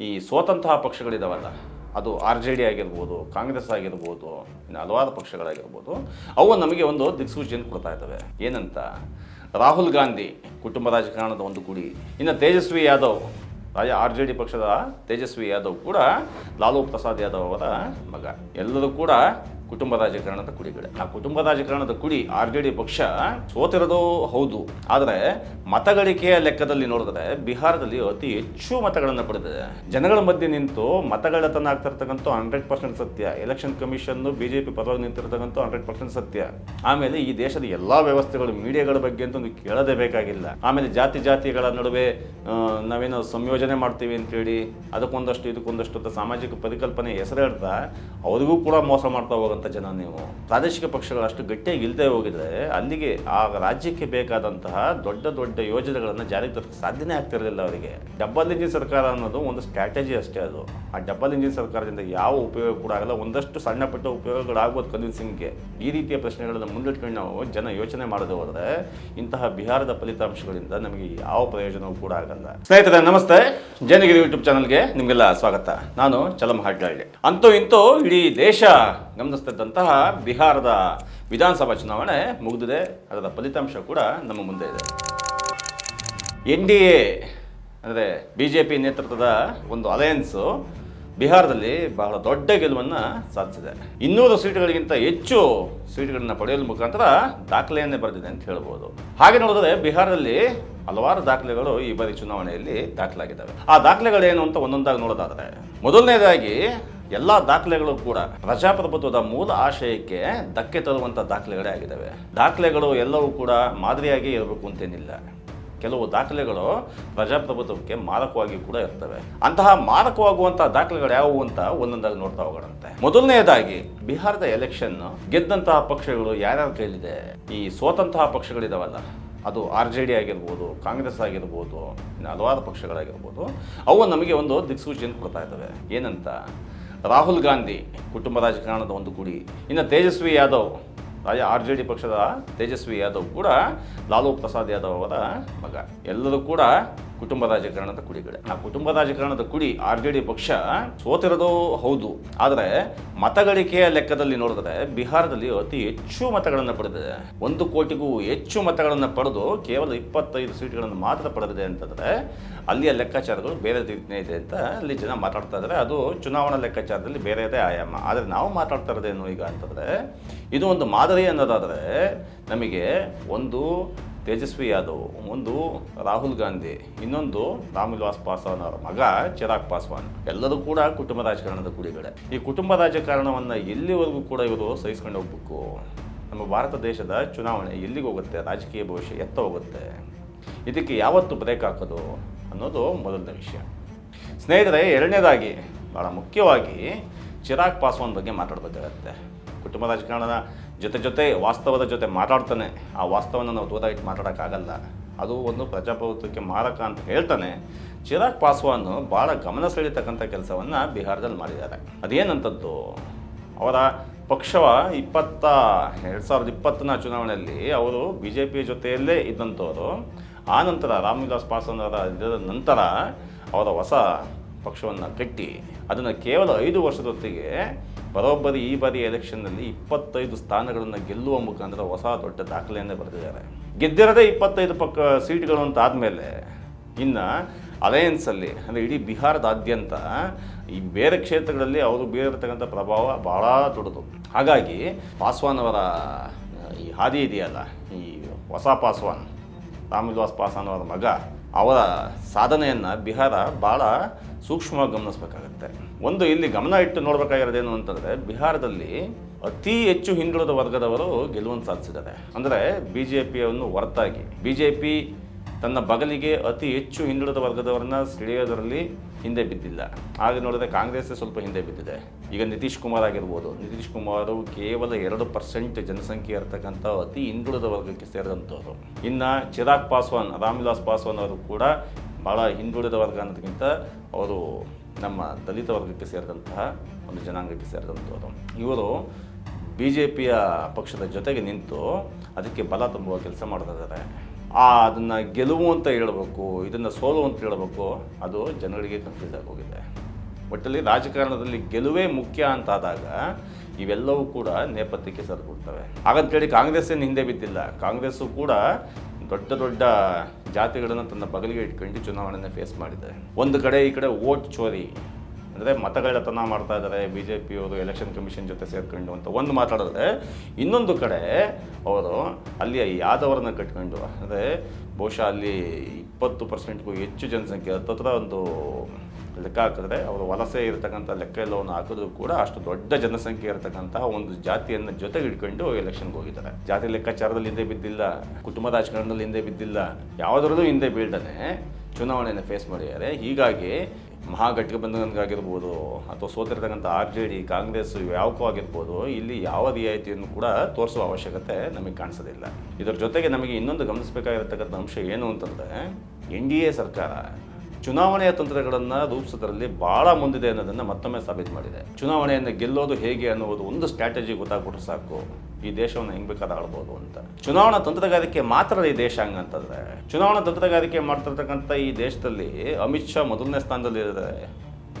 ಈ ಸೋತಂತಹ ಪಕ್ಷಗಳಿದಾವಲ್ಲ, ಅದು R J D ಆಗಿರ್ಬೋದು, ಕಾಂಗ್ರೆಸ್ ಆಗಿರ್ಬೋದು, ಇನ್ನು ಹಲವಾರು ಪಕ್ಷಗಳಾಗಿರ್ಬೋದು, ಅವು ನಮಗೆ ಒಂದು ದಿಕ್ಸೂಚಿಯನ್ನು ಕೊಡ್ತಾ ಇದ್ದಾವೆ. ಏನಂತ? ರಾಹುಲ್ ಗಾಂಧಿ ಕುಟುಂಬ ರಾಜಕಾರಣದ ಒಂದು ಗುಡಿ. ಇನ್ನು ತೇಜಸ್ವಿ ಯಾದವ್, ರಾಜ ಆರ್ ಜೆ ಡಿ ಪಕ್ಷದ ತೇಜಸ್ವಿ ಯಾದವ್ ಕೂಡ ಲಾಲೂ ಪ್ರಸಾದ್ ಯಾದವ್ ಅವರ ಮಗ. ಎಲ್ಲರೂ ಕೂಡ ಕುಟುಂಬ ರಾಜಕಾರಣದ ಕುಡಿಗಳು ಆ ಕುಟುಂಬ ರಾಜಕಾರಣದ ಕುಡಿ ಆರ್ ಜೆ ಡಿ ಪಕ್ಷ ಸೋತಿರೋದು ಹೌದು. ಆದರೆ ಮತಗಳಿಕೆಯ ಲೆಕ್ಕದಲ್ಲಿ ನೋಡಿದ್ರೆ ಬಿಹಾರದಲ್ಲಿ ಅತಿ ಹೆಚ್ಚು ಮತಗಳನ್ನು ಪಡೆದಿದೆ. ಜನಗಳ ಮಧ್ಯೆ ನಿಂತು ಮತಗಳತನ ಆಗ್ತಿರ್ತಕ್ಕಂಥ ಹಂಡ್ರೆಡ್ ಪರ್ಸೆಂಟ್ ಸತ್ಯ. ಎಲೆಕ್ಷನ್ ಕಮಿಷನ್ ಬಿಜೆಪಿ ಪರವಾಗಿ ನಿಂತಿರ್ತಕ್ಕಂಥ ಹಂಡ್ರೆಡ್ ಪರ್ಸೆಂಟ್ ಸತ್ಯ. ಆಮೇಲೆ ಈ ದೇಶದ ಎಲ್ಲಾ ವ್ಯವಸ್ಥೆಗಳು, ಮೀಡಿಯಾಗಳ ಬಗ್ಗೆ ಅಂತ ಒಂದು ಕೇಳದೇ ಬೇಕಾಗಿಲ್ಲ. ಆಮೇಲೆ ಜಾತಿ ಜಾತಿಗಳ ನಡುವೆ ನಾವೇನು ಸಂಯೋಜನೆ ಮಾಡ್ತೀವಿ ಅಂತೇಳಿ, ಅದಕ್ಕೊಂದಷ್ಟು ಇದಕ್ಕೊಂದಷ್ಟು ಸಾಮಾಜಿಕ ಪರಿಕಲ್ಪನೆ ಹೆಸರು ಹೇಳ್ತಾ, ಅವರಿಗೂ ಕೂಡ ಮೋಸ ಮಾಡ್ತಾ ಹೋಗಂತ ಜನ ನೀವು. ಪ್ರಾದೇಶಿಕ ಪಕ್ಷಗಳು ಅಷ್ಟು ಗಟ್ಟಿಯಾಗಿ ಇಲ್ಲದೆ ಹೋಗಿದ್ರೆ ಅಲ್ಲಿಗೆ ಆ ರಾಜ್ಯಕ್ಕೆ ಬೇಕಾದಂತಹ ದೊಡ್ಡ ದೊಡ್ಡ ಯೋಜನೆಗಳನ್ನು ಜಾರಿಗೆ ತರಕ್ಕೆ ಸಾಧ್ಯನೇ ಆಗ್ತಿರಲಿಲ್ಲ ಅವರಿಗೆ. ಡಬಲ್ ಇಂಜಿನ್ ಸರ್ಕಾರ ಅನ್ನೋದು ಒಂದು ಸ್ಟ್ರಾಟಜಿ ಅಷ್ಟೇ ಅದು. ಆ ಡಬಲ್ ಇಂಜಿನ್ ಸರ್ಕಾರದಿಂದ ಯಾವ ಉಪಯೋಗ ಕೂಡ ಆಗಲ್ಲ. ಒಂದಷ್ಟು ಸಣ್ಣ ಪುಟ್ಟ ಉಪಯೋಗಗಳಾಗ್ಬೋದು ಕನ್ವಿನ್ಸಿಂಗ್ಗೆ ಈ ರೀತಿಯ ಪ್ರಶ್ನೆಗಳನ್ನು ಮುಂದಿಟ್ಕೊಂಡು ನಾವು ಜನ ಯೋಚನೆ ಮಾಡದೆ ಹೋದರೆ ಇಂತಹ ಬಿಹಾರದ ಫಲಿತಾಂಶಗಳಿಂದ ನಮಗೆ ಯಾವ ಪ್ರಯೋಜನವೂ ಕೂಡ ಆಗಲ್ಲ. ಸ್ನೇಹಿತರೆ, ನಮಸ್ತೆ. ಜನಗಿರಿ ಯೂಟ್ಯೂಬ್ ಚಾನಲ್ಗೆ ನಿಮಗೆಲ್ಲ ಸ್ವಾಗತ. ನಾನು ಚಲಂ ಹಾಡ್ಲಾಳ್ಳಿ ಅಂತೂ ಇಂತೂ ಇಡೀ ದೇಶ ಗಮನಿಸ್ತಿದ್ದಂತಹ ಬಿಹಾರದ ವಿಧಾನಸಭಾ ಚುನಾವಣೆ ಮುಗಿದಿದೆ. ಅದರ ಫಲಿತಾಂಶ ಕೂಡ ನಮ್ಮ ಮುಂದೆ ಇದೆ. ಎನ್ ಡಿ ಎ, ಅಂದರೆ ಬಿ ಜೆ ಪಿ ನೇತೃತ್ವದ ಒಂದು ಅಲಯನ್ಸು ಬಿಹಾರದಲ್ಲಿ ಬಹಳ ದೊಡ್ಡ ಗೆಲುವನ್ನು ಸಾಧಿಸಿದೆ. ಇನ್ನೂರು ಸೀಟುಗಳಿಗಿಂತ ಹೆಚ್ಚು ಸೀಟುಗಳನ್ನು ಪಡೆಯಲು ಮುಖಾಂತರ ದಾಖಲೆಯನ್ನೇ ಬರೆದಿದೆ ಅಂತ ಹೇಳ್ಬೋದು. ಹಾಗೆ ನೋಡಿದ್ರೆ ಬಿಹಾರದಲ್ಲಿ ಹಲವಾರು ದಾಖಲೆಗಳು ಈ ಬಾರಿ ಚುನಾವಣೆಯಲ್ಲಿ ದಾಖಲಾಗಿದ್ದಾವೆ. ಆ ದಾಖಲೆಗಳೇನು ಅಂತ ಒಂದೊಂದಾಗಿ ನೋಡೋದಾದರೆ, ಮೊದಲನೇದಾಗಿ ಎಲ್ಲ ದಾಖಲೆಗಳು ಕೂಡ ಪ್ರಜಾಪ್ರಭುತ್ವದ ಮೂಲ ಆಶಯಕ್ಕೆ ಧಕ್ಕೆ ತರುವಂಥ ದಾಖಲೆಗಳೇ ಆಗಿದ್ದಾವೆ. ದಾಖಲೆಗಳು ಎಲ್ಲವೂ ಕೂಡ ಮಾದರಿಯಾಗಿ ಇರಬೇಕು ಅಂತೇನಿಲ್ಲ. ಕೆಲವು ದಾಖಲೆಗಳು ಪ್ರಜಾಪ್ರಭುತ್ವಕ್ಕೆ ಮಾರಕವಾಗಿ ಕೂಡ ಇರ್ತವೆ. ಅಂತಹ ಮಾರಕವಾಗುವಂತಹ ದಾಖಲೆಗಳು ಯಾವುವು ಅಂತ ಒಂದೊಂದಾಗಿ ನೋಡ್ತಾ ಹೋಗೋಣಂತೆ. ಮೊದಲನೆಯದಾಗಿ, ಬಿಹಾರದ ಎಲೆಕ್ಷನ್ ಗೆದ್ದಂತಹ ಪಕ್ಷಗಳು ಯಾರ್ಯಾರ ಕೈಲಿದೆ? ಈ ಸೋತಂತಹ ಪಕ್ಷಗಳಿದಾವಲ್ಲ, ಅದು ಆರ್ ಜೆ ಡಿ ಆಗಿರ್ಬೋದು, ಕಾಂಗ್ರೆಸ್ ಆಗಿರ್ಬೋದು ಹಲವಾರು ಪಕ್ಷಗಳಾಗಿರ್ಬೋದು, ಅವು ನಮಗೆ ಒಂದು ದಿಕ್ಸೂಚಿಯನ್ನು ಕೊಡ್ತಾ ಇದ್ದಾವೆ. ಏನಂತ? ರಾಹುಲ್ ಗಾಂಧಿ ಕುಟುಂಬ ರಾಜಕಾರಣದ ಒಂದು ಗುಡಿ. ಇನ್ನು ತೇಜಸ್ವಿ ಯಾದವ್, ರಾಜ ಆರ್ ಜೆ ಡಿ ಪಕ್ಷದ ತೇಜಸ್ವಿ ಯಾದವ್ ಕೂಡ ಲಾಲೂ ಪ್ರಸಾದ್ ಯಾದವ್ ಅವರ ಮಗ. ಎಲ್ಲರೂ ಕೂಡ ಕುಟುಂಬ ರಾಜಕಾರಣದ ಕುಡಿಗಳೇ ಆ ಕುಟುಂಬ ರಾಜಕಾರಣದ ಕುಡಿ ಆರ್ ಜೆ ಡಿ ಪಕ್ಷ ಸೋತಿರೋದು ಹೌದು. ಆದರೆ ಮತಗಳಿಕೆಯ ಲೆಕ್ಕದಲ್ಲಿ ನೋಡಿದ್ರೆ ಬಿಹಾರದಲ್ಲಿ ಅತಿ ಹೆಚ್ಚು ಮತಗಳನ್ನು ಪಡೆದಿದೆ. ಒಂದು ಕೋಟಿಗೂ ಹೆಚ್ಚು ಮತಗಳನ್ನು ಪಡೆದು ಕೇವಲ ಇಪ್ಪತ್ತೈದು ಸೀಟ್ಗಳನ್ನು ಮಾತ್ರ ಪಡೆದಿದೆ ಅಂತಂದರೆ ಅಲ್ಲಿಯ ಲೆಕ್ಕಾಚಾರಗಳು ಬೇರೆ ರೀತಿಯೇ ಇದೆ ಅಂತ ಅಲ್ಲಿ ಜನ ಮಾತಾಡ್ತಾ ಇದ್ದಾರೆ ಅದು ಚುನಾವಣಾ ಲೆಕ್ಕಾಚಾರದಲ್ಲಿ ಬೇರೆದೇ ಆಯಾಮ. ಆದರೆ ನಾವು ಮಾತಾಡ್ತಾ ಇರೋದೇನು ಈಗ ಅಂತಂದರೆ ಇದು ಒಂದು ಮಾದರಿ ಅನ್ನೋದಾದರೆ ನಮಗೆ ಒಂದು ತೇಜಸ್ವಿ ಯಾದವ್, ಒಂದು ರಾಹುಲ್ ಗಾಂಧಿ, ಇನ್ನೊಂದು ರಾಮ್ವಿಲಾಸ್ ಪಾಸ್ವಾನ್ ಅವರ ಮಗ ಚಿರಾಗ್ ಪಾಸ್ವಾನ್. ಎಲ್ಲರೂ ಕೂಡ ಕುಟುಂಬ ರಾಜಕಾರಣದ ಕುಡಿಗಳೇ ಈ ಕುಟುಂಬ ರಾಜಕಾರಣವನ್ನು ಎಲ್ಲಿವರೆಗೂ ಕೂಡ ಇವರು ಸಹಿಸ್ಕೊಂಡು ಹೋಗ್ಬೇಕು? ನಮ್ಮ ಭಾರತ ದೇಶದ ಚುನಾವಣೆ ಎಲ್ಲಿಗೆ ಹೋಗುತ್ತೆ? ರಾಜಕೀಯ ಭವಿಷ್ಯ ಎತ್ತ ಹೋಗುತ್ತೆ? ಇದಕ್ಕೆ ಯಾವತ್ತು ಬ್ರೇಕ್ ಹಾಕೋದು ಅನ್ನೋದು ಮೊದಲನೇ ವಿಷಯ. ಸ್ನೇಹಿತರೆ, ಎರಡನೇದಾಗಿ ಭಾಳ ಮುಖ್ಯವಾಗಿ ಚಿರಾಗ್ ಪಾಸ್ವಾನ್ ಬಗ್ಗೆ ಮಾತಾಡಬೇಕಾಗತ್ತೆ. ಕುಟುಂಬ ರಾಜಕಾರಣದ ಜೊತೆ ಜೊತೆ ವಾಸ್ತವದ ಜೊತೆ ಮಾತಾಡ್ತಾನೆ. ಆ ವಾಸ್ತವನ ನಾವು ದೂರ ಇಟ್ಟು ಮಾತಾಡೋಕ್ಕಾಗಲ್ಲ. ಅದು ಒಂದು ಪ್ರಜಾಪ್ರಭುತ್ವಕ್ಕೆ ಮಾರಕ ಅಂತ ಹೇಳ್ತಾನೆ. ಚಿರಾಗ್ ಪಾಸ್ವಾನ್ ಭಾಳ ಗಮನ ಸೆಳೀತಕ್ಕಂಥ ಕೆಲಸವನ್ನು ಬಿಹಾರದಲ್ಲಿ ಮಾಡಿದ್ದಾರೆ. ಅದೇನಂಥದ್ದು? ಅವರ ಪಕ್ಷವ ಇಪ್ಪತ್ತ, ಎರಡು ಸಾವಿರದ ಇಪ್ಪತ್ತನ ಚುನಾವಣೆಯಲ್ಲಿ ಅವರು ಬಿ ಜೆ ಪಿ ಜೊತೆಯಲ್ಲೇ ಇದ್ದಂಥವರು. ಆ ನಂತರ ರಾಮ್ವಿಲಾಸ್ ಪಾಸ್ವಾನ್ ಅವರ ಇದಾದ ನಂತರ ಅವರ ಹೊಸ ಪಕ್ಷವನ್ನು ಕಟ್ಟಿ. ಅದನ್ನು ಕೇವಲ ಐದು ವರ್ಷದ ಹೊತ್ತಿಗೆ ಬರೋಬ್ಬರಿ ಈ ಬಾರಿ ಎಲೆಕ್ಷನ್ನಲ್ಲಿ ಇಪ್ಪತ್ತೈದು ಸ್ಥಾನಗಳನ್ನು ಗೆಲ್ಲುವ ಮುಖಾಂತರ ಹೊಸ ದೊಡ್ಡ ದಾಖಲೆಯನ್ನೇ ಬರೆದಿದ್ದಾರೆ. ಗೆದ್ದಿರೋದೇ ಇಪ್ಪತ್ತೈದು ಪಕ್ಕ ಸೀಟ್ಗಳು ಅಂತ ಆದಮೇಲೆ ಇನ್ನು ಅಲಯನ್ಸಲ್ಲಿ, ಅಂದರೆ ಇಡೀ ಬಿಹಾರದಾದ್ಯಂತ ಈ ಬೇರೆ ಕ್ಷೇತ್ರಗಳಲ್ಲಿ ಅವರು ಬೀರಿರ್ತಕ್ಕಂಥ ಪ್ರಭಾವ ಭಾಳ ದೊಡ್ಡದು. ಹಾಗಾಗಿ ಪಾಸ್ವಾನ್ ಅವರ, ಈ ಹಾದಿ ಇದೆಯಲ್ಲ, ಈ ಹೊಸ ಪಾಸ್ವಾನ್, ರಾಮವಿಲಾಸ್ ಪಾಸ್ವಾನ್ ಅವರ ಮಗ, ಅವರ ಸಾಧನೆಯನ್ನು ಬಿಹಾರ ಭಾಳ ಸೂಕ್ಷ್ಮವಾಗಿ ಗಮನಿಸಬೇಕಾಗತ್ತೆ. ಒಂದು ಇಲ್ಲಿ ಗಮನ ಇಟ್ಟು ನೋಡಬೇಕಾಗಿರೋದೇನು ಅಂತಂದರೆ ಬಿಹಾರದಲ್ಲಿ ಅತಿ ಹೆಚ್ಚು ಹಿಂದುಳಿದ ವರ್ಗದವರು ಗೆಲುವನ್ನು ಸಾಧಿಸಿದ್ದಾರೆ. ಅಂದರೆ ಬಿ ಜೆ ಪಿಯನ್ನು ಹೊರತಾಗಿ ಬಿ ಜೆ ಪಿ ತನ್ನ ಬಗಲಿಗೆ ಅತಿ ಹೆಚ್ಚು ಹಿಂದುಳಿದ ವರ್ಗದವರನ್ನ ಸೆಳೆಯೋದರಲ್ಲಿ ಹಿಂದೆ ಬಿದ್ದಿಲ್ಲ. ಹಾಗೆ ನೋಡಿದ್ರೆ ಕಾಂಗ್ರೆಸ್ ಸ್ವಲ್ಪ ಹಿಂದೆ ಬಿದ್ದಿದೆ. ಈಗ ನಿತೀಶ್ ಕುಮಾರ್ ಆಗಿರ್ಬೋದು. ನಿತೀಶ್ ಕುಮಾರ್ ಕೇವಲ ಎರಡು ಪರ್ಸೆಂಟ್ ಜನಸಂಖ್ಯೆ ಇರತಕ್ಕಂಥ ಅತಿ ಹಿಂದುಳಿದ ವರ್ಗಕ್ಕೆ ಸೇರಿದಂಥವ್ರು. ಇನ್ನು ಚಿರಾಗ್ ಪಾಸ್ವಾನ್, ರಾಮ್ವಿಲಾಸ್ ಪಾಸ್ವಾನ್ ಅವರು ಕೂಡ ಭಾಳ ಹಿಂದುಳಿದ ವರ್ಗ ಅನ್ನೋದಕ್ಕಿಂತ ಅವರು ನಮ್ಮ ದಲಿತ ವರ್ಗಕ್ಕೆ ಸೇರಿದಂತಹ ಒಂದು ಜನಾಂಗಕ್ಕೆ ಸೇರಿದಂಥವ್ರು ಇವರು ಬಿ ಜೆ ಪಿಯ ಪಕ್ಷದ ಜೊತೆಗೆ ನಿಂತು ಅದಕ್ಕೆ ಬಲ ತುಂಬುವ ಕೆಲಸ ಮಾಡ್ತಿದ್ದಾರೆ. ಆ ಅದನ್ನು ಗೆಲುವು ಅಂತ ಹೇಳಬೇಕು, ಇದನ್ನು ಸೋಲು ಅಂತ ಹೇಳಬೇಕು, ಅದು ಜನಗಳಿಗೆ ಕನ್ಫ್ಯೂಸ್ ಆಗಿ ಹೋಗಿದೆ. ಒಟ್ಟಲ್ಲಿ ರಾಜಕಾರಣದಲ್ಲಿ ಗೆಲುವೇ ಮುಖ್ಯ ಅಂತಾದಾಗ ಇವೆಲ್ಲವೂ ಕೂಡ ನೇಪಥ್ಯಕ್ಕೆ ಸರಿಬಿಡ್ತವೆ ಹಾಗಂತೇಳಿ ಕಾಂಗ್ರೆಸ್ ಏನು ಹಿಂದೆ ಬಿದ್ದಿಲ್ಲ. ಕಾಂಗ್ರೆಸ್ಸು ಕೂಡ ದೊಡ್ಡ ದೊಡ್ಡ ಜಾತಿಗಳನ್ನು ತನ್ನ ಬಗಲಿಗೆ ಇಟ್ಕೊಂಡು ಚುನಾವಣೆಯನ್ನು ಫೇಸ್ ಮಾಡಿದೆ ಒಂದು ಕಡೆ ಈ ಕಡೆ ಓಟ್ ಚೋರಿ, ಅಂದರೆ ಮತಗಳತನ ಮಾಡ್ತಾ ಇದ್ದಾರೆ ಬಿ ಜೆ ಪಿಯವರು ಎಲೆಕ್ಷನ್ ಕಮಿಷನ್ ಜೊತೆ ಸೇರ್ಕೊಂಡು ಅಂತ ಒಂದು ಮಾತಾಡಿದ್ರೆ ಇನ್ನೊಂದು ಕಡೆ ಅವರು ಅಲ್ಲಿಯ ಯಾದವರನ್ನ ಕಟ್ಕೊಂಡು, ಅಂದರೆ ಬಹುಶಃ ಅಲ್ಲಿ ಇಪ್ಪತ್ತು ಪರ್ಸೆಂಟ್ಗೂ ಹೆಚ್ಚು ಜನಸಂಖ್ಯೆ, ಹತ್ತತ್ರ ಒಂದು ಲೆಕ್ಕ ಹಾಕಿದ್ರೆ ಅವರು ವಲಸೆ ಇರತಕ್ಕಂಥ ಲೆಕ್ಕ ಎಲ್ಲವನ್ನು ಹಾಕಿದ್ರು ಕೂಡ ಅಷ್ಟು ದೊಡ್ಡ ಜನಸಂಖ್ಯೆ ಇರತಕ್ಕಂಥ ಒಂದು ಜಾತಿಯನ್ನು ಜೊತೆಗೆ ಇಟ್ಕೊಂಡು ಎಲೆಕ್ಷನ್ಗೆ ಹೋಗಿದ್ದಾರೆ. ಜಾತಿ ಲೆಕ್ಕಾಚಾರದಲ್ಲಿ ಹಿಂದೆ ಬಿದ್ದಿಲ್ಲ ಕುಟುಂಬ ರಾಜಕಾರಣದಲ್ಲಿ ಹಿಂದೆ ಬಿದ್ದಿಲ್ಲ, ಯಾವುದರಲ್ಲೂ ಹಿಂದೆ ಬೀಳ್ದಾನೆ ಚುನಾವಣೆಯನ್ನು ಫೇಸ್ ಮಾಡಿದ್ದಾರೆ. ಹೀಗಾಗಿ ಮಹಾಗಠಬಂಧನ್ಗಾಗಿರ್ಬೋದು ಅಥವಾ ಸೋತಿರ್ತಕ್ಕಂಥ ಆರ್ ಜೆ ಡಿ, ಕಾಂಗ್ರೆಸ್ ಯಾವಕ್ಕೂ ಆಗಿರ್ಬೋದು, ಇಲ್ಲಿ ಯಾವ ರಿಯಾಯಿತಿಯನ್ನು ಕೂಡ ತೋರಿಸುವ ಅವಶ್ಯಕತೆ ನಮಗೆ ಕಾಣಿಸೋದಿಲ್ಲ. ಇದರ ಜೊತೆಗೆ ನಮಗೆ ಇನ್ನೊಂದು ಗಮನಿಸಬೇಕಾಗಿರತಕ್ಕಂಥ ಅಂಶ ಏನು ಅಂತಂದರೆ ಎನ್ ಡಿ ಎ ಸರ್ಕಾರ ಚುನಾವಣೆಯ ತಂತ್ರಗಳನ್ನು ರೂಪಿಸೋದ್ರಲ್ಲಿ ಬಹಳ ಮುಂದಿದೆ ಅನ್ನೋದನ್ನು ಮತ್ತೊಮ್ಮೆ ಸಾಬೀತು ಮಾಡಿದೆ. ಚುನಾವಣೆಯನ್ನು ಗೆಲ್ಲೋದು ಹೇಗೆ ಅನ್ನೋದು ಒಂದು ಸ್ಟ್ರಾಟಜಿ ಗೊತ್ತಾಗ್ಬಿಟ್ರೆ ಸಾಕು. ಈ ದೇಶವನ್ನು ಹೆಂಗ್ ಬೇಕಾದ್ರೆ ಆಳ್ಬೋದು ಅಂತ. ಚುನಾವಣಾ ತಂತ್ರಗಾರಿಕೆ ಮಾತ್ರ ಈ ದೇಶ ಹಂಗಂತಂದ್ರೆ ಚುನಾವಣಾ ತಂತ್ರಗಾರಿಕೆ ಮಾಡ್ತಿರ್ತಕ್ಕಂಥ ಈ ದೇಶದಲ್ಲಿ ಅಮಿತ್ ಶಾ ಮೊದಲನೇ ಸ್ಥಾನದಲ್ಲಿ ಇದ್ದಾರೆ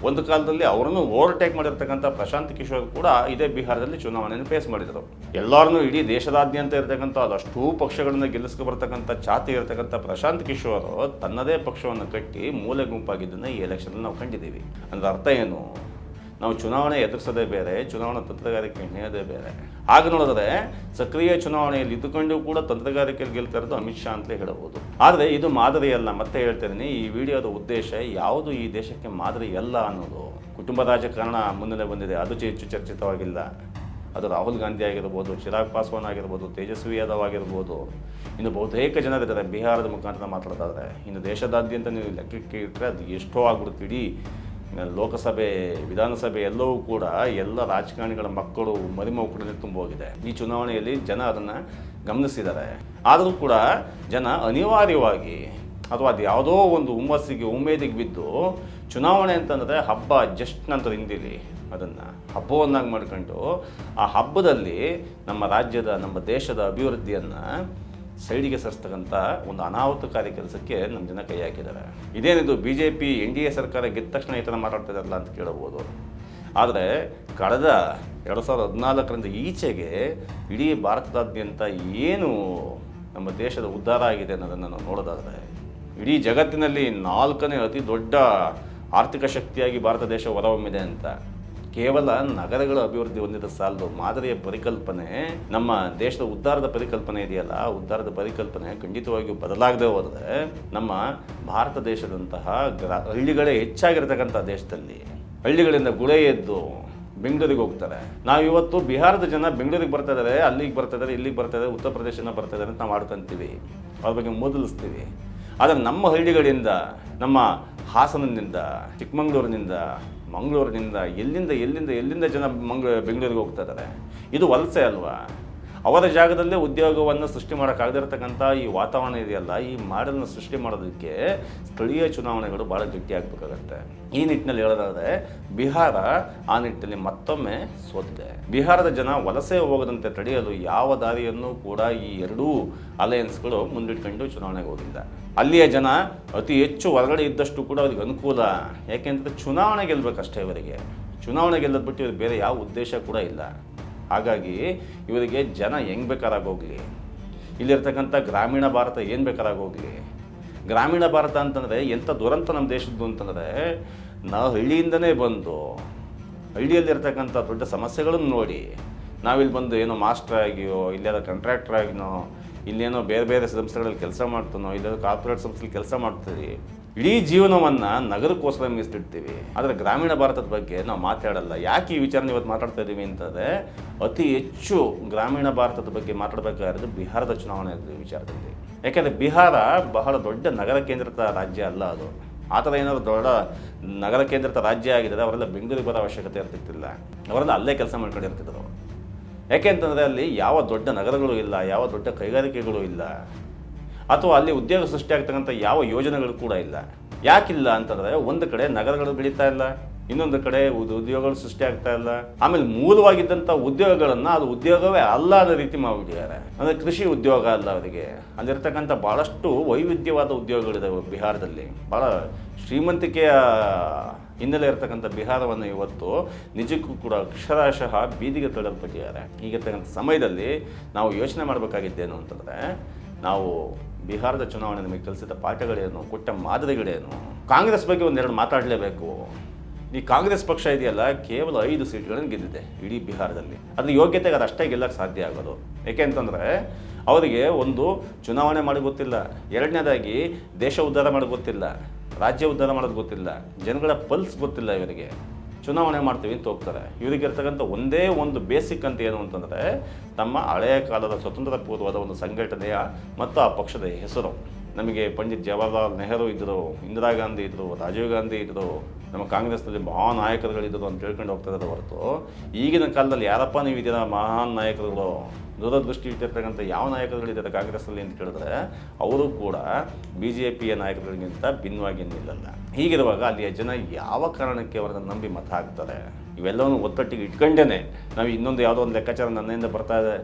ಒಂದು ಕಾಲದಲ್ಲಿ ಅವರನ್ನು ಓವರ್ಟೇಕ್ ಮಾಡಿರ್ತಕ್ಕಂಥ ಪ್ರಶಾಂತ್ ಕಿಶೋರ್ ಕೂಡ ಇದೇ ಬಿಹಾರದಲ್ಲಿ ಚುನಾವಣೆಯನ್ನು ಫೇಸ್ ಮಾಡಿದರು. ಎಲ್ಲರನ್ನೂ ಇಡೀ ದೇಶದಾದ್ಯಂತ ಇರತಕ್ಕಂಥ, ಅದಷ್ಟು ಪಕ್ಷಗಳನ್ನು ಗೆಲ್ಲಿಸ್ಕೊ ಬರ್ತಕ್ಕಂಥ ಛಾತಿ ಇರತಕ್ಕಂಥ ಪ್ರಶಾಂತ್ ಕಿಶೋರ್ ತನ್ನದೇ ಪಕ್ಷವನ್ನು ಕಟ್ಟಿ ಮೂಲೆ ಗುಂಪಾಗಿದ್ದನ್ನು ಈ ಎಲೆಕ್ಷನ್ ನಾವು ಕಂಡಿದ್ದೀವಿ. ಅಂದ್ರೆ ಅರ್ಥ ಏನು? ನಾವು ಚುನಾವಣೆ ಎದುರಿಸೋದೇ ಬೇರೆ, ಚುನಾವಣಾ ತಂತ್ರಗಾರಿಕೆ ಹೆಣೆಯೋದೇ ಬೇರೆ. ಹಾಗೆ ನೋಡಿದ್ರೆ ಸಕ್ರಿಯ ಚುನಾವಣೆಯಲ್ಲಿ ಇದ್ದುಕೊಂಡು ಕೂಡ ತಂತ್ರಗಾರಿಕೆಯಲ್ಲಿ ಗೆಲ್ತಾ ಇರೋದು ಅಮಿತ್ ಶಾ ಅಂತಲೇ ಹೇಳಬಹುದು. ಆದರೆ ಇದು ಮಾದರಿ ಅಲ್ಲ. ಮತ್ತೆ ಹೇಳ್ತೇನೆ ಈ ವಿಡಿಯೋದ ಉದ್ದೇಶ ಯಾವುದು ಈ ದೇಶಕ್ಕೆ ಮಾದರಿ ಅಲ್ಲ ಅನ್ನೋದು. ಕುಟುಂಬ ರಾಜಕಾರಣ ಮುನ್ನೆಲೆ ಬಂದಿದೆ. ಅದು ಹೆಚ್ಚು ಚರ್ಚಿತವಾಗಿಲ್ಲ. ಅದು ರಾಹುಲ್ ಗಾಂಧಿ ಆಗಿರ್ಬೋದು, ಚಿರಾಗ್ ಪಾಸ್ವಾನ್ ಆಗಿರ್ಬೋದು, ತೇಜಸ್ವಿ ಯಾದವ್ ಆಗಿರ್ಬೋದು. ಇನ್ನು ಬಹುತೇಕ ಜನರಿದ್ದಾರೆ ಬಿಹಾರದ ಮುಖಾಂತರ ಮಾತಾಡ್ತಾ ಇದ್ದಾರೆ. ಇನ್ನು ದೇಶದಾದ್ಯಂತ ನೀವು ಲೆಕ್ಕಕ್ಕೆ ಇಟ್ಟರೆ ಅದು ಎಷ್ಟೋ ಆಗ್ಬಿಡ್ತೀಡಿ ಲೋಕಸಭೆ, ವಿಧಾನಸಭೆ ಎಲ್ಲವೂ ಕೂಡ ಎಲ್ಲ ರಾಜಕಾರಣಿಗಳ ಮಕ್ಕಳು ಮರಿಮಕ್ಕಳನ್ನೇ ತುಂಬ ಹೋಗಿದೆ ಈ ಚುನಾವಣೆಯಲ್ಲಿ ಜನ ಅದನ್ನು ಗಮನಿಸಿದ್ದಾರೆ. ಆದರೂ ಕೂಡ ಜನ ಅನಿವಾರ್ಯವಾಗಿ ಅಥವಾ ಅದು ಯಾವುದೋ ಒಂದು ಹುಮ್ಮಸ್ಸಿಗೆ, ಉಮೇದಿಗೆ ಬಿದ್ದು ಚುನಾವಣೆ ಅಂತಂದರೆ ಹಬ್ಬ ಜಸ್ಟ್ ನಂತರ ಹಿಂದಿಲಿ ಅದನ್ನು ಹಬ್ಬವನ್ನಾಗಿ ಮಾಡ್ಕೊಂಡು ಆ ಹಬ್ಬದಲ್ಲಿ ನಮ್ಮ ರಾಜ್ಯದ, ನಮ್ಮ ದೇಶದ ಅಭಿವೃದ್ಧಿಯನ್ನು ಸೈಡಿಗೆ ಸರಿಸ್ತಕ್ಕಂಥ ಒಂದು ಅನಾಹುತಕಾರಿ ಕೆಲಸಕ್ಕೆ ನಮ್ಮ ಜನ ಕೈ ಹಾಕಿದ್ದಾರೆ. ಇದೇನಿದು B J P N D A ಸರ್ಕಾರ ಗೆದ್ದ ತಕ್ಷಣ ಈ ಥರ ಮಾತಾಡ್ತಿದಾರಲ್ಲ ಅಂತ ಕೇಳಬಹುದು. ಆದರೆ ಕಳೆದ ಎರಡು ಸಾವಿರದ ಹದಿನಾಲ್ಕರಿಂದ ಈಚೆಗೆ ಇಡೀ ಭಾರತದಾದ್ಯಂತ ಏನು ನಮ್ಮ ದೇಶದ ಉದ್ಧಾರ ಆಗಿದೆ ಅನ್ನೋದನ್ನು ನಾವು ನೋಡೋದಾದರೆ, ಇಡೀ ಜಗತ್ತಿನಲ್ಲಿ ನಾಲ್ಕನೇ ಅತಿ ದೊಡ್ಡ ಆರ್ಥಿಕ ಶಕ್ತಿಯಾಗಿ ಭಾರತ ದೇಶ ಹೊರಹೊಮ್ಮಿದೆ ಅಂತ. ಕೇವಲ ನಗರಗಳ ಅಭಿವೃದ್ಧಿ ಹೊಂದಿದ ಸಾಲದು ಮಾದರಿಯ ಪರಿಕಲ್ಪನೆ ನಮ್ಮ ದೇಶದ ಉದ್ಧಾರದ ಪರಿಕಲ್ಪನೆ ಇದೆಯಲ್ಲ, ಆ ಉದ್ಧಾರದ ಪರಿಕಲ್ಪನೆ ಖಂಡಿತವಾಗಿಯೂ ಬದಲಾಗದೆ ಹೋದರೆ ನಮ್ಮ ಭಾರತ ದೇಶದಂತಹ ಹಳ್ಳಿಗಳೇ ಹೆಚ್ಚಾಗಿರ್ತಕ್ಕಂಥ ದೇಶದಲ್ಲಿ ಹಳ್ಳಿಗಳಿಂದ ಗುಳೆ ಎದ್ದು ಬೆಂಗಳೂರಿಗೆ ಹೋಗ್ತಾರೆ. ನಾವು ಇವತ್ತು ಬಿಹಾರದ ಜನ ಬೆಂಗಳೂರಿಗೆ ಬರ್ತಾ ಇದ್ದಾರೆ ಅಲ್ಲಿಗೆ ಬರ್ತಾ ಇದ್ದಾರೆ ಇಲ್ಲಿಗೆ ಬರ್ತಾ ಇದ್ದಾರೆ ಉತ್ತರ ಪ್ರದೇಶನ ಬರ್ತಾ ಇದ್ದಾರೆ ಅಂತ ನಾವು ಆಡ್ಕೊಂತೀವಿ. ಅದ್ರ ಬಗ್ಗೆ ಮೊದಲಿಸ್ತೀವಿ. ಆದರೆ ನಮ್ಮ ಹಳ್ಳಿಗಳಿಂದ, ನಮ್ಮ ಹಾಸನದಿಂದ, ಚಿಕ್ಕಮಂಗ್ಳೂರಿನಿಂದ ಮಂಗಳೂರಿನಿಂದ ಎಲ್ಲಿಂದ ಎಲ್ಲಿಂದ ಎಲ್ಲಿಂದ ಜನ ಮಂಗ್ ಬೆಂಗಳೂರಿಗೆ ಹೋಗ್ತಾ ಇದ್ದಾರೆ? ಇದು ವಲಸೆ ಅಲ್ವಾ? ಅವರ ಜಾಗದಲ್ಲೇ ಉದ್ಯೋಗವನ್ನು ಸೃಷ್ಟಿ ಮಾಡೋಕ್ಕಾಗದಿರ್ತಕ್ಕಂಥ ಈ ವಾತಾವರಣ ಇದೆಯಲ್ಲ, ಈ ಮಾಡೆಲ್ನ ಸೃಷ್ಟಿ ಮಾಡೋದಕ್ಕೆ ಸ್ಥಳೀಯ ಚುನಾವಣೆಗಳು ಭಾಳ ಗಟ್ಟಿಯಾಗಬೇಕಾಗತ್ತೆ. ಈ ನಿಟ್ಟಿನಲ್ಲಿ ಹೇಳೋದಾದರೆ, ಬಿಹಾರ ಆ ನಿಟ್ಟಿನಲ್ಲಿ ಮತ್ತೊಮ್ಮೆ ಸೋತಿದೆ. ಬಿಹಾರದ ಜನ ವಲಸೆ ಹೋಗದಂತೆ ತಡೆಯಲು ಯಾವ ದಾರಿಯನ್ನು ಕೂಡ ಈ ಎರಡೂ ಅಲಯನ್ಸ್ಗಳು ಮುಂದಿಟ್ಕೊಂಡು ಚುನಾವಣೆಗೆ ಹೋಗಿಲ್ಲ ಅಲ್ಲಿಯ ಜನ ಅತಿ ಹೆಚ್ಚು ಹೊರಗಡೆ ಇದ್ದಷ್ಟು ಕೂಡ ಅವ್ರಿಗೆ ಅನುಕೂಲ. ಯಾಕೆಂದರೆ ಚುನಾವಣೆ ಗೆಲ್ಲಬೇಕಷ್ಟೇ ಇವರಿಗೆ. ಚುನಾವಣೆ ಗೆಲ್ಲದ್ಬಿಟ್ಟು ಇವ್ರಿಗೆ ಬೇರೆ ಯಾವ ಉದ್ದೇಶ ಕೂಡ ಇಲ್ಲ. ಹಾಗಾಗಿ ಇವರಿಗೆ ಜನ ಹೆಂಗೆ ಹೋಗಲಿ. ಇಲ್ಲಿರ್ತಕ್ಕಂಥ ಗ್ರಾಮೀಣ ಭಾರತ ಏನು ಬೇಕಾರಾಗೋಗ್ಲಿ ಗ್ರಾಮೀಣ ಭಾರತ ಅಂತಂದರೆ ಎಂಥ ದುರಂತ ನಮ್ಮ ದೇಶದ್ದು ಅಂತಂದರೆ ನಾವು ಹಳ್ಳಿಯಿಂದನೇ ಬಂದು ಹಳ್ಳಿಯಲ್ಲಿರ್ತಕ್ಕಂಥ ದೊಡ್ಡ ಸಮಸ್ಯೆಗಳನ್ನು ನೋಡಿ. ನಾವಿಲ್ಲಿ ಬಂದು ಏನೋ ಮಾಸ್ಟರ್ ಆಗಿಯೋ ಇಲ್ಲಾದ ಕಾಂಟ್ರಾಕ್ಟರ್ ಆಗಿನೋ, ಇಲ್ಲೇನೋ ಬೇರೆ ಬೇರೆ ಸಂಸ್ಥೆಗಳಲ್ಲಿ ಕೆಲಸ ಮಾಡ್ತಾನೋ, ಇಲ್ಲೇನೋ ಕಾರ್ಪೊರೇಟ್ ಸಂಸ್ಥೆಯಲ್ಲಿ ಕೆಲಸ ಮಾಡ್ತೀವಿ ಇಡೀ ಜೀವನವನ್ನು ನಗರಕ್ಕೋಸ್ಕರ ಮೀಸಲಿಡ್ತೀವಿ ಆದರೆ ಗ್ರಾಮೀಣ ಭಾರತದ ಬಗ್ಗೆ ನಾವು ಮಾತಾಡಲ್ಲ. ಯಾಕೆ ಈ ವಿಚಾರನ ಇವತ್ತು ಮಾತಾಡ್ತಾ ಇದ್ದೀವಿ ಅಂತಂದರೆ, ಅತಿ ಹೆಚ್ಚು ಗ್ರಾಮೀಣ ಭಾರತದ ಬಗ್ಗೆ ಮಾತಾಡಬೇಕಾದ್ರೆ ಬಿಹಾರದ ಚುನಾವಣೆ ವಿಚಾರದಲ್ಲಿ. ಯಾಕೆಂದರೆ ಬಿಹಾರ ಬಹಳ ದೊಡ್ಡ ನಗರ ಕೇಂದ್ರಿತ ರಾಜ್ಯ ಅಲ್ಲ ಅದು. ಆ ಥರ ಏನಾದರೂ ದೊಡ್ಡ ನಗರ ಕೇಂದ್ರಿತ ರಾಜ್ಯ ಆಗಿದ್ದರೆ ಅವರೆಲ್ಲ ಬೆಂಗಳೂರಿಗೆ ಬರೋ ಅವಶ್ಯಕತೆ ಇರ್ತಿತ್ತಿಲ್ಲ ಅವರೆಲ್ಲ ಅಲ್ಲೇ ಕೆಲಸ ಮಾಡ್ಕೊಂಡಿರ್ತಿದ್ರು ಯಾಕೆ ಅಂತಂದರೆ ಅಲ್ಲಿ ಯಾವ ದೊಡ್ಡ ನಗರಗಳು ಇಲ್ಲ, ಯಾವ ದೊಡ್ಡ ಕೈಗಾರಿಕೆಗಳು ಇಲ್ಲ. ಅಥವಾ ಅಲ್ಲಿ ಉದ್ಯೋಗ ಸೃಷ್ಟಿಯಾಗ್ತಕ್ಕಂಥ ಯಾವ ಯೋಜನೆಗಳು ಕೂಡ ಇಲ್ಲ. ಯಾಕಿಲ್ಲ ಅಂತಂದರೆ ಒಂದು ಕಡೆ ನಗರಗಳು ಬೆಳೀತಾ ಇಲ್ಲ, ಇನ್ನೊಂದು ಕಡೆ ಉದ್- ಉದ್ಯೋಗಗಳು ಸೃಷ್ಟಿ ಆಗ್ತಾ ಇಲ್ಲ. ಆಮೇಲೆ ಮೂಲವಾಗಿದ್ದಂಥ ಉದ್ಯೋಗಗಳನ್ನು ಅದು ಉದ್ಯೋಗವೇ ಅಲ್ಲ ಅನ್ನೋ ರೀತಿ ಮಾಡಿಬಿಟ್ಟಿದ್ದಾರೆ ಅಂದರೆ ಕೃಷಿ ಉದ್ಯೋಗ ಅಲ್ಲ ಅವರಿಗೆ. ಅಲ್ಲಿರ್ತಕ್ಕಂಥ ಭಾಳಷ್ಟು ವೈವಿಧ್ಯವಾದ ಉದ್ಯೋಗಗಳಿದಾವೆ ಬಿಹಾರದಲ್ಲಿ. ಭಾಳ ಶ್ರೀಮಂತಿಕೆಯ ಹಿನ್ನೆಲೆ ಇರತಕ್ಕಂಥ ಬಿಹಾರವನ್ನು ಇವತ್ತು ನಿಜಕ್ಕೂ ಕೂಡ ಅಕ್ಷರಶಃ ಬೀದಿಗೆ ತಳ್ಳಲ್ಪಟ್ಟಿದ್ದಾರೆ ಈಗಿರ್ತಕ್ಕಂಥ ಸಮಯದಲ್ಲಿ ನಾವು ಯೋಚನೆ ಮಾಡಬೇಕಾಗಿದ್ದೇನು ಅಂತಂದರೆ ನಾವು ಬಿಹಾರದ ಚುನಾವಣೆ ನಿಮಗೆ ಕಲಿಸಿದ ಪಾಠಗಳೇನು ಕೊಟ್ಟ ಮಾದರಿಗಳೇನು? ಕಾಂಗ್ರೆಸ್ ಬಗ್ಗೆ ಒಂದೆರಡು ಮಾತಾಡಲೇಬೇಕು. ಈ ಕಾಂಗ್ರೆಸ್ ಪಕ್ಷ ಇದೆಯಲ್ಲ, ಕೇವಲ ಐದು ಸೀಟ್ಗಳನ್ನು ಗೆದ್ದಿದೆ ಇಡೀ ಬಿಹಾರದಲ್ಲಿ. ಅದ್ರ ಯೋಗ್ಯತೆಗೆ ಅದು ಅಷ್ಟೇ ಗೆಲ್ಲಕ್ಕೆ ಸಾಧ್ಯ ಆಗೋದು. ಏಕೆಂತಂದರೆ ಅವರಿಗೆ ಒಂದು ಚುನಾವಣೆ ಮಾಡೋದು ಗೊತ್ತಿಲ್ಲ, ಎರಡನೇದಾಗಿ ದೇಶ ಉದ್ಧಾರ ಮಾಡೋದು ಗೊತ್ತಿಲ್ಲ, ರಾಜ್ಯ ಉದ್ಧಾರ ಮಾಡೋದು ಗೊತ್ತಿಲ್ಲ, ಜನಗಳ ಪಲ್ಸ್ ಗೊತ್ತಿಲ್ಲ ಇವರಿಗೆ. ಚುನಾವಣೆ ಮಾಡ್ತೀವಿ ಅಂತ ಹೋಗ್ತಾರೆ. ಇವರಿಗೆ ಇರ್ತಕ್ಕಂಥ ಒಂದೇ ಒಂದು ಬೇಸಿಕ್ ಅಂತ ಏನು ಅಂತಂದರೆ ತಮ್ಮ ಹಳೆಯ ಕಾಲದ ಸ್ವತಂತ್ರ ಪೂರ್ವದ ಒಂದು ಸಂಘಟನೆಯ ಮತ್ತು ಆ ಪಕ್ಷದ ಹೆಸರು. ನಮಗೆ ಪಂಡಿತ್ ಜವಾಹರ್ಲಾಲ್ ನೆಹರು ಇದ್ದರು, ಇಂದಿರಾ ಗಾಂಧಿ ಇದ್ದರು, ರಾಜೀವ್ ಗಾಂಧಿ ಇದ್ದರು ನಮ್ಮ ಕಾಂಗ್ರೆಸ್ನಲ್ಲಿ ಮಹಾನ್ ನಾಯಕರುಗಳಿದ್ದರು ಅಂತ ತಿಳ್ಕೊಂಡು ಹೋಗ್ತಾ ಇದ್ದಾರೆ ಹೊರತು, ಈಗಿನ ಕಾಲದಲ್ಲಿ ಯಾರಪ್ಪ ನೀವು ಇದೀರ ಮಹಾನ್ ನಾಯಕರುಗಳು? ದೂರದೃಷ್ಟಿ ಇಟ್ಟಿರ್ತಕ್ಕಂಥ ಯಾವ ನಾಯಕರುಗಳಿದ್ದಾರೆ ಕಾಂಗ್ರೆಸ್ನಲ್ಲಿ ಅಂತ ಕೇಳಿದ್ರೆ, ಅವರು ಕೂಡ ಬಿ ಜೆ ಪಿಯ ನಾಯಕರುಗಳಿಗಿಂತ ಭಿನ್ನವಾಗಿ ನಿಲ್ಲಲ್ಲ. ಹೀಗಿರುವಾಗ ಅಲ್ಲಿಯ ಜನ ಯಾವ ಕಾರಣಕ್ಕೆ ಅವರನ್ನು ನಂಬಿ ಮತ ಹಾಕ್ತಾರೆ? ಇವೆಲ್ಲವನ್ನು ಒತ್ತಟ್ಟಿಗೆ ಇಟ್ಕೊಂಡೇನೆ ನಾವು ಇನ್ನೊಂದು ಯಾವುದೋ ಒಂದು ಲೆಕ್ಕಾಚಾರ ನನ್ನಿಂದ ಬರ್ತಾ ಇದೆ.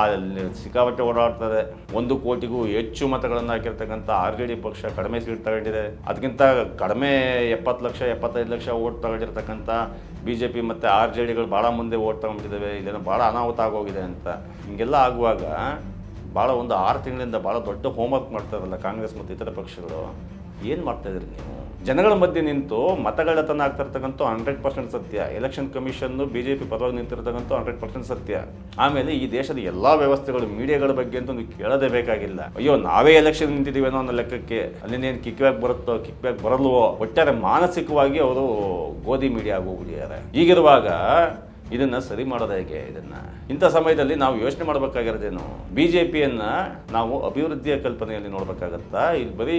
ಅಲ್ಲಿ ಸಿಕ್ಕಾಪಟ್ಟೆ ಓಡಾಡ್ತದೆ. ಒಂದು ಕೋಟಿಗೂ ಹೆಚ್ಚು ಮತಗಳನ್ನು ಹಾಕಿರ್ತಕ್ಕಂಥ ಆರ್ ಜೆ ಡಿ ಪಕ್ಷ ಕಡಿಮೆ ಸೀಟ್ ತಗೊಂಡಿದೆ. ಅದಕ್ಕಿಂತ ಕಡಿಮೆ ಎಪ್ಪತ್ತು ಲಕ್ಷ, ಎಪ್ಪತ್ತೈದು ಲಕ್ಷ ಓಟ್ ತಗೊಂಡಿರ್ತಕ್ಕಂಥ ಬಿ ಜೆ ಪಿ ಮತ್ತು ಆರ್ ಜೆ ಡಿಗಳು ಭಾಳ ಮುಂದೆ ಓಟ್ ತಗೊಂಡಿದ್ದಾವೆ ಇದನ್ನು ಭಾಳ ಅನಾಹುತ ಆಗೋಗಿದೆ ಅಂತ. ಹಿಂಗೆಲ್ಲ ಆಗುವಾಗ ಭಾಳ ಒಂದು ಆರು ತಿಂಗಳಿಂದ ಭಾಳ ದೊಡ್ಡ ಹೋಮ್ವರ್ಕ್ ಮಾಡ್ತಾರಲ್ಲ ಕಾಂಗ್ರೆಸ್ ಮತ್ತು ಇತರ ಪಕ್ಷಗಳು. ಏನು ಮಾಡ್ತಾ ಇದ್ರಿ ನೀವು? ಜನಗಳ ಮಧ್ಯೆ ನಿಂತು ಮತಗಳತನ ಆಗ್ತಿರ್ತಕ್ಕಂಥ ಹಂಡ್ರೆಡ್ ಪರ್ಸೆಂಟ್ ಸತ್ಯ. Election commission B J P ಪರವಾಗಿ ನಿಂತಿರ್ತಕ್ಕಂಥ ಹಂಡ್ರೆಡ್ ಪರ್ಸೆಂಟ್ ಸತ್ಯ. ಆಮೇಲೆ ಈ ದೇಶದ ಎಲ್ಲ ವ್ಯವಸ್ಥೆಗಳು ಮೀಡಿಯಾಗಳ ಬಗ್ಗೆ ಅಂತ ಒಂದು ಕೇಳೋದೇ ಬೇಕಾಗಿಲ್ಲ. ಅಯ್ಯೋ, ನಾವೇ ಎಲೆಕ್ಷನ್ ನಿಂತಿದ್ದೀವಿ ಅನ್ನೋ ಲೆಕ್ಕಕ್ಕೆ ಅಲ್ಲಿನೇನು ಕಿಕ್ ಬ್ಯಾಕ್ ಬರುತ್ತೋ ಕಿಕ್ ಬ್ಯಾಕ್ ಬರಲ್ವೋ? ಒಟ್ಟಾರೆ ಮಾನಸಿಕವಾಗಿ ಅವರು ಗೋಧಿ ಮೀಡಿಯಾ ಆಗೋಗ್ಬಿಟ್ಟಿದ್ದಾರೆ ಈಗಿರುವಾಗ ಇದನ್ನ ಸರಿ ಮಾಡೋದು ಹೇಗೆ ಇದನ್ನ? ಇಂಥ ಸಮಯದಲ್ಲಿ ನಾವು ಯೋಚನೆ ಮಾಡಬೇಕಾಗಿರೋದೇನು? ಬಿ ಜೆ ಪಿಯನ್ನು ನಾವು ಅಭಿವೃದ್ಧಿಯ ಕಲ್ಪನೆಯಲ್ಲಿ ನೋಡಬೇಕಾಗತ್ತಾ? ಇಲ್ಲಿ ಬರೀ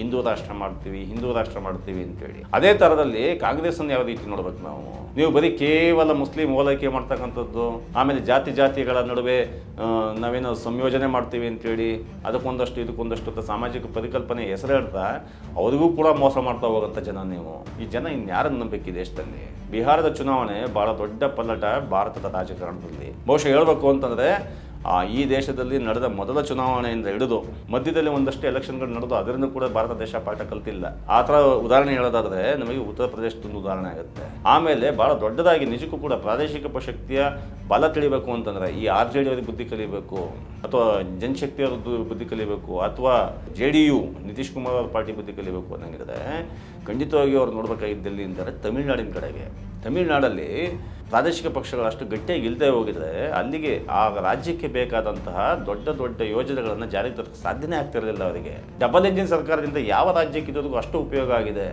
ಹಿಂದೂ ರಾಷ್ಟ್ರ ಮಾಡ್ತೀವಿ, ಹಿಂದೂ ರಾಷ್ಟ್ರ ಮಾಡ್ತೀವಿ ಅಂತೇಳಿ. ಅದೇ ಥರದಲ್ಲಿ ಕಾಂಗ್ರೆಸ್ಸನ್ನು ಯಾವ ರೀತಿ ನೋಡ್ಬೇಕು ನಾವು? ನೀವು ಬರೀ ಕೇವಲ ಮುಸ್ಲಿಂ ಓಲೈಕೆ ಮಾಡ್ತಕ್ಕಂಥದ್ದು, ಆಮೇಲೆ ಜಾತಿ ಜಾತಿಗಳ ನಡುವೆ ನಾವೇನು ಸಂಯೋಜನೆ ಮಾಡ್ತೀವಿ ಅಂತೇಳಿ, ಅದಕ್ಕೊಂದಷ್ಟು ಇದಕ್ಕೊಂದಷ್ಟು ಅಂತ ಸಾಮಾಜಿಕ ಪರಿಕಲ್ಪನೆ ಹೆಸರು ಹೇಳ್ತಾ ಅವ್ರಿಗೂ ಕೂಡ ಮೋಸ ಮಾಡ್ತಾ ಹೋಗಂಥ ಜನ ನೀವು. ಈ ಜನ ಇನ್ಯಾರನ್ನು ನಂಬಬೇಕು ದೇಶದಲ್ಲಿ? ಬಿಹಾರದ ಚುನಾವಣೆ ಬಹಳ ದೊಡ್ಡ ಪಲ್ಲಟ ಭಾರತದ ರಾಜಕಾರಣದಲ್ಲಿ. ಬಹುಶಃ ಹೇಳ್ಬೇಕು ಅಂತಂದ್ರೆ ಆ, ಈ ದೇಶದಲ್ಲಿ ನಡೆದ ಮೊದಲ ಚುನಾವಣೆಯಿಂದ ಹಿಡಿದು ಮಧ್ಯದಲ್ಲಿ ಒಂದಷ್ಟು ಎಲೆಕ್ಷನ್ಗಳು ನಡೆದು ಅದರಿಂದ ಕೂಡ ಭಾರತ ದೇಶ ಪಾಠ ಕಲ್ತಿಲ್ಲ. ಆ ಥರ ಉದಾಹರಣೆ ಹೇಳೋದಾದ್ರೆ ನಮಗೆ ಉತ್ತರ ಪ್ರದೇಶದೊಂದು ಉದಾಹರಣೆ ಆಗುತ್ತೆ. ಆಮೇಲೆ ಬಹಳ ದೊಡ್ಡದಾಗಿ ನಿಜಕ್ಕೂ ಕೂಡ ಪ್ರಾದೇಶಿಕ ಶಕ್ತಿಯ ಬಲ ತಿಳಿಬೇಕು ಅಂತಂದ್ರೆ ಈ ಆರ್ ಜೆ ಡಿ ಅವ್ರಿಗೆ ಬುದ್ಧಿ ಕಲಿಬೇಕು ಅಥವಾ ಜನಶಕ್ತಿ ಅವ್ರದ್ದು ಬುದ್ಧಿ ಕಲಿಬೇಕು ಅಥವಾ J D U Nitish Kumar ಅವ್ರ ಪಾರ್ಟಿ ಬುದ್ಧಿ ಕಲಿಬೇಕು ಅನ್ನಂಗಿದ್ರೆ ಖಂಡಿತವಾಗಿ ಅವ್ರು ನೋಡ್ಬೇಕಾಗಿದ್ದಲ್ಲಿ ಅಂದರೆ ತಮಿಳುನಾಡಿನ ಕಡೆಗೆ. ತಮಿಳುನಾಡಲ್ಲಿ ಪ್ರಾದೇಶಿಕ ಪಕ್ಷಗಳು ಅಷ್ಟು ಗಟ್ಟಿಯಾಗಿ ಇಲ್ಲದೆ ಹೋಗಿದ್ರೆ ಅಲ್ಲಿಗೆ ಆ ರಾಜ್ಯಕ್ಕೆ ಬೇಕಾದಂತಹ ದೊಡ್ಡ ದೊಡ್ಡ ಯೋಜನೆಗಳನ್ನು ಜಾರಿಗೆ ತರಕ್ಕೆ ಸಾಧ್ಯನೇ ಆಗ್ತಿರಲಿಲ್ಲ ಅವರಿಗೆ. ಡಬಲ್ ಇಂಜಿನ್ ಸರ್ಕಾರದಿಂದ ಯಾವ ರಾಜ್ಯಕ್ಕೆ ಇರೋದಕ್ಕೂ ಅಷ್ಟು ಉಪಯೋಗ ಆಗಿದೆ.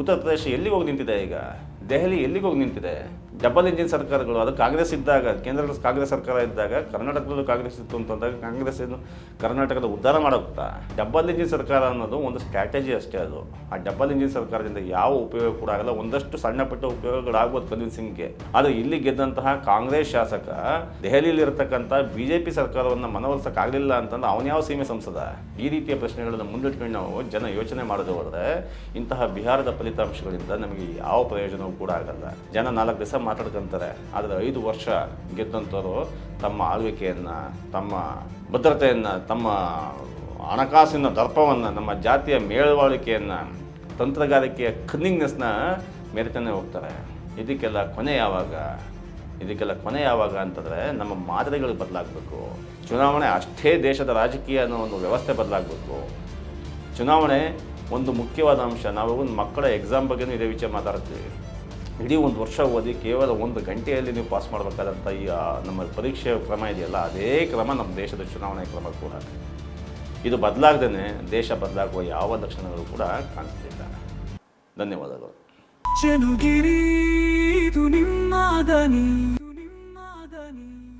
ಉತ್ತರ ಪ್ರದೇಶ ಎಲ್ಲಿ ಹೋಗಿ ನಿಂತಿದೆ ಈಗ? ದೆಹಲಿ ಎಲ್ಲಿಗೆ ಹೋಗಿ ನಿಂತಿದೆ? ಡಬಲ್ ಇಂಜಿನ್ ಸರ್ಕಾರಗಳು, ಅದು ಕಾಂಗ್ರೆಸ್ ಇದ್ದಾಗ ಕೇಂದ್ರದಲ್ಲಿ ಕಾಂಗ್ರೆಸ್ ಸರ್ಕಾರ ಇದ್ದಾಗ, ಕರ್ನಾಟಕದಲ್ಲೂ ಕಾಂಗ್ರೆಸ್ ಇತ್ತು ಅಂತಂದಾಗ ಕಾಂಗ್ರೆಸ್ ಏನು ಕರ್ನಾಟಕದ ಉದ್ಧಾರ ಮಾಡೋಗ್ತಾ ಡಬಲ್ ಇಂಜಿನ್ ಸರ್ಕಾರ ಅನ್ನೋದು ಒಂದು ಸ್ಟ್ರಾಟಜಿ ಅಷ್ಟೇ ಅದು. ಆ ಡಬಲ್ ಇಂಜಿನ್ ಸರ್ಕಾರದಿಂದ ಯಾವ ಉಪಯೋಗ ಕೂಡ ಆಗಲ್ಲ. ಒಂದಷ್ಟು ಸಣ್ಣ ಪುಟ್ಟ ಉಪಯೋಗಗಳಾಗ್ಬೋದು ಕನ್ವಿನ್ಸಿಂಗ್ಗೆ ಆದರೆ ಇಲ್ಲಿ ಗೆದ್ದಂತಹ ಕಾಂಗ್ರೆಸ್ ಶಾಸಕ ದೆಹಲಿಯಲ್ಲಿ ಇರತಕ್ಕಂಥ ಬಿ ಜೆ ಪಿ ಸರ್ಕಾರವನ್ನು ಮನವೊಲಿಸಕ್ಕಾಗಲಿಲ್ಲ ಅಂತಂದ್ರೆ ಅವನ ಯಾವ ಸೀಮೆ ಸಂಸದ? ಈ ರೀತಿಯ ಪ್ರಶ್ನೆಗಳನ್ನು ಮುಂದಿಟ್ಕೊಂಡು ನಾವು ಜನ ಯೋಚನೆ ಮಾಡೋದು ಹೋದರೆ ಇಂತಹ ಬಿಹಾರದ ಫಲಿತಾಂಶಗಳಿಂದ ನಮಗೆ ಯಾವ ಪ್ರಯೋಜನವೂ ಕೂಡ ಆಗಲ್ಲ. ಜನ ನಾಲ್ಕು ದಿವಸ ಮಾತಾಡ್ಕೊಂತಾರೆ. ಆದರೆ ಐದು ವರ್ಷ ಗೆದ್ದಂಥವ್ರು ತಮ್ಮ ಆಳ್ವಿಕೆಯನ್ನು, ತಮ್ಮ ಭದ್ರತೆಯನ್ನು, ತಮ್ಮ ಹಣಕಾಸಿನ ದರ್ಪವನ್ನು, ನಮ್ಮ ಜಾತಿಯ ಮೇಳವಾಳಿಕೆಯನ್ನು ತಂತ್ರಗಾರಿಕೆಯ ಕನ್ನಿಂಗ್ನೆಸ್ನ ಮೆರೆತಾನೆ ಹೋಗ್ತಾರೆ. ಇದಕ್ಕೆಲ್ಲ ಕೊನೆ ಯಾವಾಗ? ಇದಕ್ಕೆಲ್ಲ ಕೊನೆ ಯಾವಾಗ ಅಂತಂದರೆ ನಮ್ಮ ಮಾದರಿಗಳು ಬದಲಾಗಬೇಕು. ಚುನಾವಣೆ ಅಷ್ಟೇ ದೇಶದ ರಾಜಕೀಯ ಅನ್ನೋ ಒಂದು ವ್ಯವಸ್ಥೆ ಬದಲಾಗಬೇಕು. ಚುನಾವಣೆ ಒಂದು ಮುಖ್ಯವಾದ ಅಂಶ. ನಾವು ಮಕ್ಕಳ ಎಕ್ಸಾಮ್ ಬಗ್ಗೆನೂ ಇದೇ ವಿಚಾರ ಮಾತಾಡ್ತೀವಿ. ಇಡೀ ಒಂದು ವರ್ಷ ಓದಿ ಕೇವಲ ಒಂದು ಗಂಟೆಯಲ್ಲಿ ನೀವು ಪಾಸ್ ಮಾಡಬೇಕಾದಂಥ ಈ ನಮ್ಮ ಪರೀಕ್ಷೆ ಕ್ರಮ ಇದೆಯಲ್ಲ, ಅದೇ ಕ್ರಮ ನಮ್ಮ ದೇಶದ ಚುನಾವಣೆ ಕ್ರಮ ಕೂಡ. ಇದು ಬದಲಾಗದೇ ದೇಶ ಬದಲಾಗುವ ಯಾವ ಲಕ್ಷಣಗಳು ಕೂಡ ಕಾಣಿಸ್ತಿಲ್ಲ. ಧನ್ಯವಾದಗಳು.